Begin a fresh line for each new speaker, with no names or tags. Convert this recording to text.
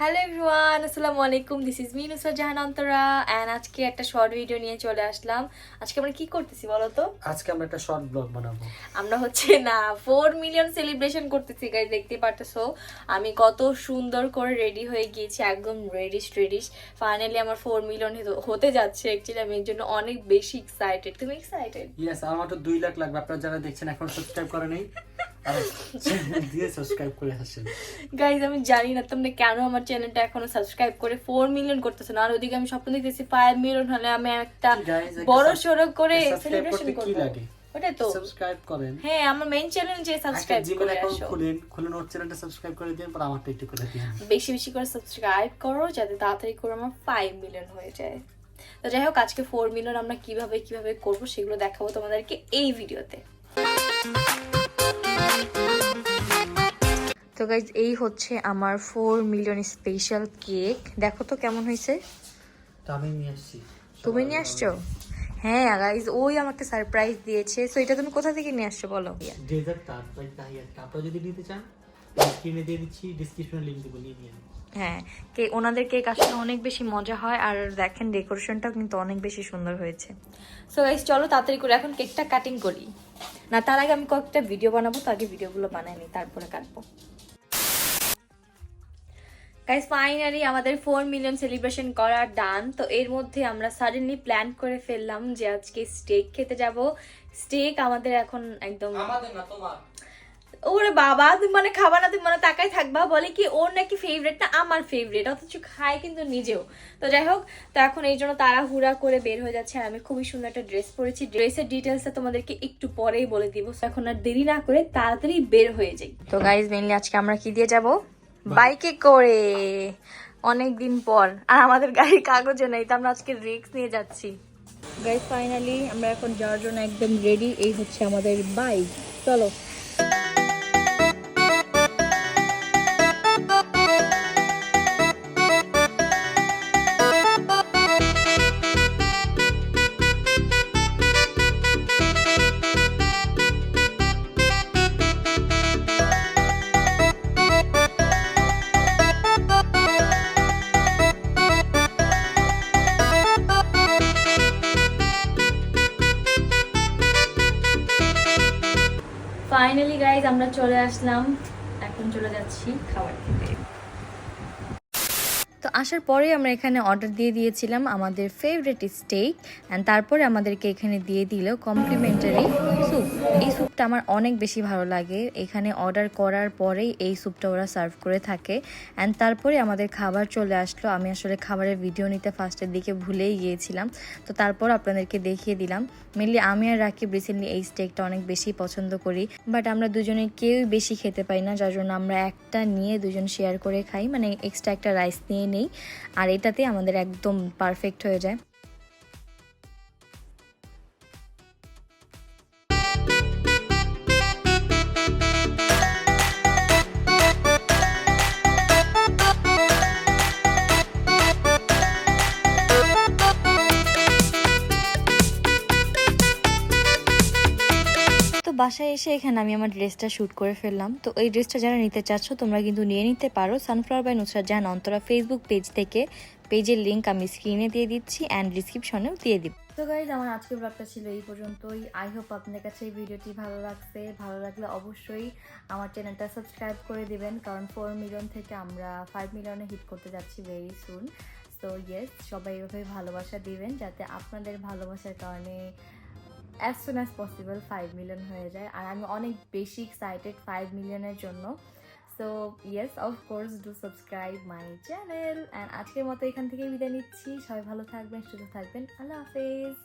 Hello everyone আসসালামু আলাইকুম this is me Nusrat Jahan Antara and আজকে একটা শর্ট ভিডিও নিয়ে চলে আসলাম। আজকে আমরা কি করতেছি বলো তো?
আজকে আমরা একটা শর্ট ব্লগ বানাবো।
আমরা হচ্ছে না ফোর মিলিয়ন সেলিব্রেশন করতেছি গাইজ দেখতে পারতেছো? আমি কত সুন্দর করে রেডি হয়ে গিয়েছি একদম রেডিশ রেডিশ ফাইনালি আমার ফোর মিলিয়ন হতে যাচ্ছে অ্যাকচুয়ালি আমি এর জন্য অনেক বেশি এক্সাইটেড তুমি এক্সাইটেড
ইয়েস আমার তো দুই লাখ লাগবে আপনারা যারা দেখছেন এখন সাবস্ক্রাইব করে নেই দিয়ে সাবস্ক্রাইব করে আসেন।
গাইজ আমি জানি না তোমরা কেন আমার চ্যানেলটা এখনও সাবস্ক্রাইব করে ফোর মিলিয়ন করতেছো না? আর ওদিকে আমি স্বপ্ন দেখতেছি ফাইভ মিলিয়ন হলে আমি একটা বড়
sub-
সড়ো করে সেলিব্রেশন
করতে কি
করব।
লাগে?
ওটাই তো।
সাবস্ক্রাইব করেন।
হ্যাঁ আমার মেইন চ্যানেল যে সাবস্ক্রাইব করে
অ্যাকাউন্ট
আসো।
খুলেন খুলেন ওর চ্যানেলটা সাবস্ক্রাইব করে দিন পর আমারটা একটু করে দিন।
বেশি বেশি করে সাবস্ক্রাইব করো যাতে তাড়াতাড়ি করে আমার মিলিয়ন হয়ে যায়। তো যাই হোক আজকে মিলিয়ন আমরা কীভাবে কীভাবে করব সেগুলো দেখাবো তোমাদেরকে এই ভিডিওতে তো গাইজ এই হচ্ছে আমার ফোর মিলিয়ন স্পেশাল কেক দেখো তো কেমন হয়েছে।
তো আমি নিয়ে আসছি।
তুমি নিয়ে আসছো? হ্যাঁ গাইজ ওই আমাকে সারপ্রাইজ দিয়েছে। তো এটা তুমি কোথা থেকে নিয়ে আসছো বলো?
ডেজার্ট টার্ট তাই আপনারা যদি নিতে চান স্ক্রিনে দিয়ে দিচ্ছি ডিসক্রিপশনে লিংক দিব নিয়ে নিন
হ্যাঁ কে ওনাদের কেক আসলে অনেক বেশি মজা হয় আর দেখেন ডেকোরেশনটাও কিন্তু অনেক বেশি সুন্দর হয়েছে। সো গাইস চলো তাড়াতাড়ি করে এখন কেকটা কাটিং করি। না তার আগে আমি কয়েকটা ভিডিও বানাবো তো আগে ভিডিওগুলো বানাই নি তারপরে কাটবো। গাইস ফাইনালি আমাদের ফোর মিলিয়ন সেলিব্রেশন করা ডান তো এর মধ্যে আমরা সাডেনলি প্ল্যান করে ফেললাম যে আজকে স্টেক খেতে যাব। স্টেক আমাদের এখন একদম
আমাদের না তোমার?
ওরে বাবা তুমি মানে খাবা না তুমি মানে তাকাই থাকবা বলে কি ওর নাকি ফেভারিট না আমার ফেভারিট অথচ খায় কিন্তু নিজেও। তো যাই হোক তো এখন এই জন্য তাড়াহুড়া করে বের হয়ে যাচ্ছে আর আমি খুবই সুন্দর একটা ড্রেস পরেছি। ড্রেসের ডিটেলসটা তোমাদেরকে একটু পরেই বলে দিব এখন আর দেরি না করে তাড়াতাড়ি বের হয়ে যাই। তো গাইজ মেনলি আজকে আমরা কি দিয়ে যাব? বাইকে করে। অনেক দিন পর আর আমাদের গাড়ির কাগজও নেই তো আমরা আজকে রিক্স নিয়ে যাচ্ছি। গাইজ ফাইনালি আমরা এখন যাওয়ার জন্য একদম রেডি এই হচ্ছে আমাদের বাইক চলো। গাইজ আমরা চলে আসলাম। এখন চলে যাচ্ছি খাবার খেতে। আসার পরে আমরা এখানে অর্ডার দিয়ে দিয়েছিলাম আমাদের ফেভারিট স্টেক অ্যান্ড তারপরে আমাদেরকে এখানে দিয়ে দিল কমপ্লিমেন্টারি স্যুপ এই স্যুপটা আমার অনেক বেশি ভালো লাগে। এখানে অর্ডার করার পরেই এই স্যুপটা ওরা সার্ভ করে থাকে। অ্যান্ড তারপরে আমাদের খাবার চলে আসলো। আমি আসলে খাবারের ভিডিও নিতে ফার্স্টের দিকে ভুলেই গিয়েছিলাম। তো তারপর আপনাদেরকে দেখিয়ে দিলাম। মেনলি আমি আর রাকিব রিসেন্টলি এই স্টেকটা অনেক বেশি পছন্দ করি। বাট আমরা দুজনে কেউই বেশি খেতে পাই না। যার জন্য আমরা একটা নিয়ে দুজন শেয়ার করে খাই। মানে এক্সট্রা একটা রাইস নিয়ে নেই। আর এটাতে আমাদের একদম পারফেক্ট হয়ে যায়। বাসায় এসে এখানে আমি আমার ড্রেসটা শ্যুট করে ফেললাম। তো এই ড্রেসটা যারা নিতে চাচ্ছ, তোমরা কিন্তু নিয়ে নিতে পারো। Sunflower by Nusrat Jahan Antara Facebook page থেকে পেজের লিঙ্ক আমি স্ক্রিনে দিয়ে দিচ্ছি অ্যান্ড ডিসক্রিপশনেও দিয়ে দিব। তো গাইজ আমার আজকের ব্লগটা ছিল এই পর্যন্তই। আই হোপ আপনাদের কাছে এই ভিডিওটি ভালো লাগছে। ভালো লাগলে অবশ্যই আমার চ্যানেলটা সাবস্ক্রাইব করে দিবেন, কারণ ফোর মিলিয়ন থেকে আমরা ফাইভ মিলিয়নে হিট করতে যাচ্ছি ভেরি সুন তো ইয়েস সবাই এভাবে ভালোবাসা দিবেন, যাতে আপনাদের ভালোবাসার কারণে as soon as possible five million হয়ে যায়। আর আমি অনেক বেশি এক্সাইটেড ফাইভ মিলিয়নের জন্য। So yes of course do subscribe my channel and আজকের মতো এখান থেকেই বিদায় নিচ্ছি। সবাই ভালো থাকবেন, সুস্থ থাকবেন। আল্লাহ হাফেজ।